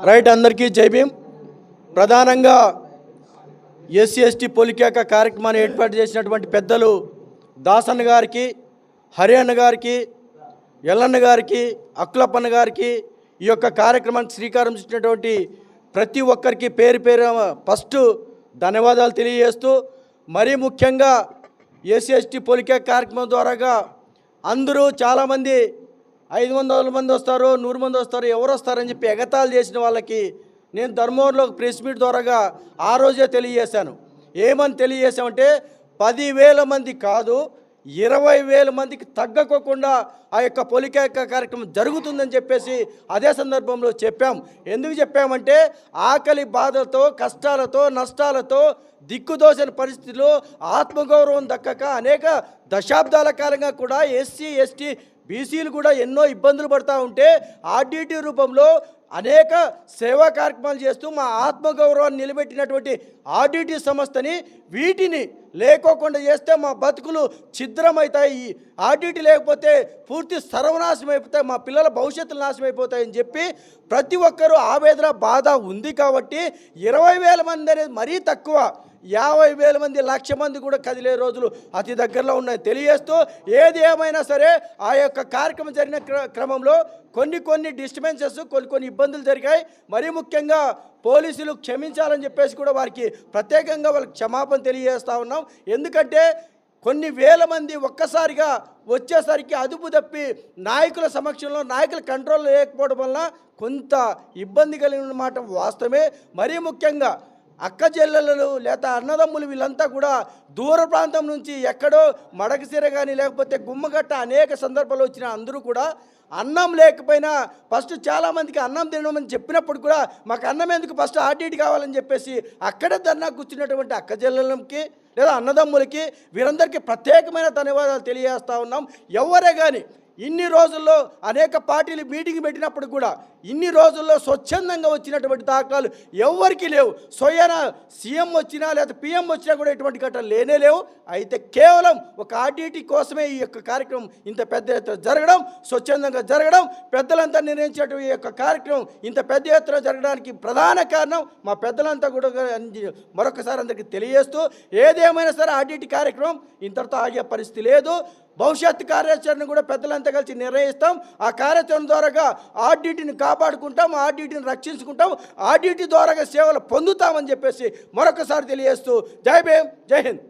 Right అందరికీ జై ప్రధానంగా ఎస్సీ ఎస్టీ పొలికేక కార్యక్రమాన్ని ఏర్పాటు చేసినటువంటి పెద్దలు దాసన్న గారికి హరిఅన్న గారికి ఎల్లన్న గారికి అక్లప్పన్న గారికి ఈ యొక్క కార్యక్రమానికి శ్రీకారం చుట్టినటువంటి ప్రతి ఒక్కరికి పేరు పేరు ఫస్ట్ ధన్యవాదాలు తెలియజేస్తూ మరీ ముఖ్యంగా ఎస్సీ ఎస్టీ పొలికేక కార్యక్రమం ద్వారాగా అందరూ చాలామంది ఐదు వందల మంది వస్తారు నూరు మంది వస్తారు ఎవరు వస్తారని చెప్పి ఎగతాలు చేసిన వాళ్ళకి నేను ధర్మవరంలో ప్రెస్ మీట్ ద్వారాగా ఆ రోజే తెలియజేశాను. ఏమని తెలియజేశామంటే పదివేల మంది కాదు ఇరవై వేల మందికి తగ్గకోకుండా ఆ యొక్క పొలికేక కార్యక్రమం జరుగుతుందని చెప్పేసి అదే సందర్భంలో చెప్పాం. ఎందుకు చెప్పామంటే ఆకలి బాధలతో కష్టాలతో నష్టాలతో దిక్కుదోసిన పరిస్థితిలో ఆత్మగౌరవం దక్కక అనేక దశాబ్దాల కాలంగా కూడా ఎస్సీ ఎస్టీ బీసీలు కూడా ఎన్నో ఇబ్బందులు పడుతూ ఉంటే ఆర్డీటీ రూపంలో అనేక సేవా కార్యక్రమాలు చేస్తూ మా ఆత్మగౌరవాన్ని నిలబెట్టినటువంటి ఆర్డీటీ సంస్థని వీటిని లేకోకుండా చేస్తే మా బతుకులు ఛిద్రమవుతాయి. ఆర్డీటీ లేకపోతే పూర్తి సర్వనాశనం అయిపోతాయి. మా పిల్లల భవిష్యత్తులు నాశనం అయిపోతాయని చెప్పి ప్రతి ఒక్కరూ ఆవేదన బాధ ఉంది కాబట్టి ఇరవై వేల మంది అనేది మరీ తక్కువ. యాభై వేల మంది లక్ష మంది కూడా కదిలే రోజులు అతి దగ్గరలో ఉన్నాయి. తెలియజేస్తూ ఏది ఏమైనా సరే ఆ యొక్క కార్యక్రమం జరిగిన క్ర- క్రమంలో కొన్ని కొన్ని డిస్టర్బెన్సెస్ కొన్ని కొన్ని ఇబ్బందులు జరిగాయి. మరీ ముఖ్యంగా పోలీసులు క్షమించాలని చెప్పేసి కూడా వారికి ప్రత్యేకంగా వాళ్ళకి క్షమాపణ తెలియజేస్తూ ఉన్నాం. ఎందుకంటే కొన్ని వేల మంది ఒక్కసారిగా వచ్చేసరికి అదుపు తప్పి నాయకుల సమక్షంలో నాయకుల కంట్రోల్ లేకపోవడం వల్ల కొంత ఇబ్బంది కలిగిన మాట వాస్తవమే. మరీ ముఖ్యంగా అక్క చెల్లెలు లేదా అన్నదమ్ములు వీళ్ళంతా కూడా దూర ప్రాంతం నుంచి ఎక్కడో మడకసిర కానీ లేకపోతే గుమ్మగట్ట అనేక సందర్భాలు వచ్చిన అందరూ కూడా అన్నం లేకపోయినా ఫస్ట్ చాలామందికి అన్నం తినమని చెప్పినప్పుడు కూడా మాకు అన్నం ఎందుకు ఫస్ట్ ఆర్డీటీ కావాలని చెప్పేసి అక్కడే ధర్నా కూర్చున్నటువంటి అక్క చెల్లెలకి లేదా అన్నదమ్ములకి వీరందరికీ ప్రత్యేకమైన ధన్యవాదాలు తెలియజేస్తూ ఉన్నాం. ఎవరే కానీ ఇన్ని రోజుల్లో అనేక పార్టీలు మీటింగ్ పెట్టినప్పుడు కూడా ఇన్ని రోజుల్లో స్వచ్ఛందంగా వచ్చినటువంటి దాఖలాలు ఎవరికి లేవు. స్వయన సీఎం వచ్చినా లేదా పిఎం వచ్చినా కూడా ఎటువంటి ఘటన లేనే లేవు. అయితే కేవలం ఒక ఆర్టీటీ కోసమే ఈ యొక్క కార్యక్రమం ఇంత పెద్ద ఎత్తున జరగడం స్వచ్ఛందంగా జరగడం పెద్దలంతా నిర్ణయించేటువంటి ఈ యొక్క కార్యక్రమం ఇంత పెద్ద ఎత్తున జరగడానికి ప్రధాన కారణం మా పెద్దలంతా కూడా మరొకసారి అందరికీ తెలియజేస్తూ ఏదేమైనా సరే ఆర్టీటీ కార్యక్రమం ఇంతటితో ఆగే పరిస్థితి లేదు. భవిష్యత్ కార్యాచరణ కూడా పెద్దలంతా కలిసి నిర్ణయిస్తాం. ఆ కార్యాచరణ ద్వారాగా ఆర్డీటీని కాపాడుకుంటాం ఆర్డీటీని రక్షించుకుంటాం ఆర్డీటీ ద్వారాగా సేవలు పొందుతామని చెప్పేసి మరొకసారి తెలియజేస్తూ జై భీమ్ జై హింద్.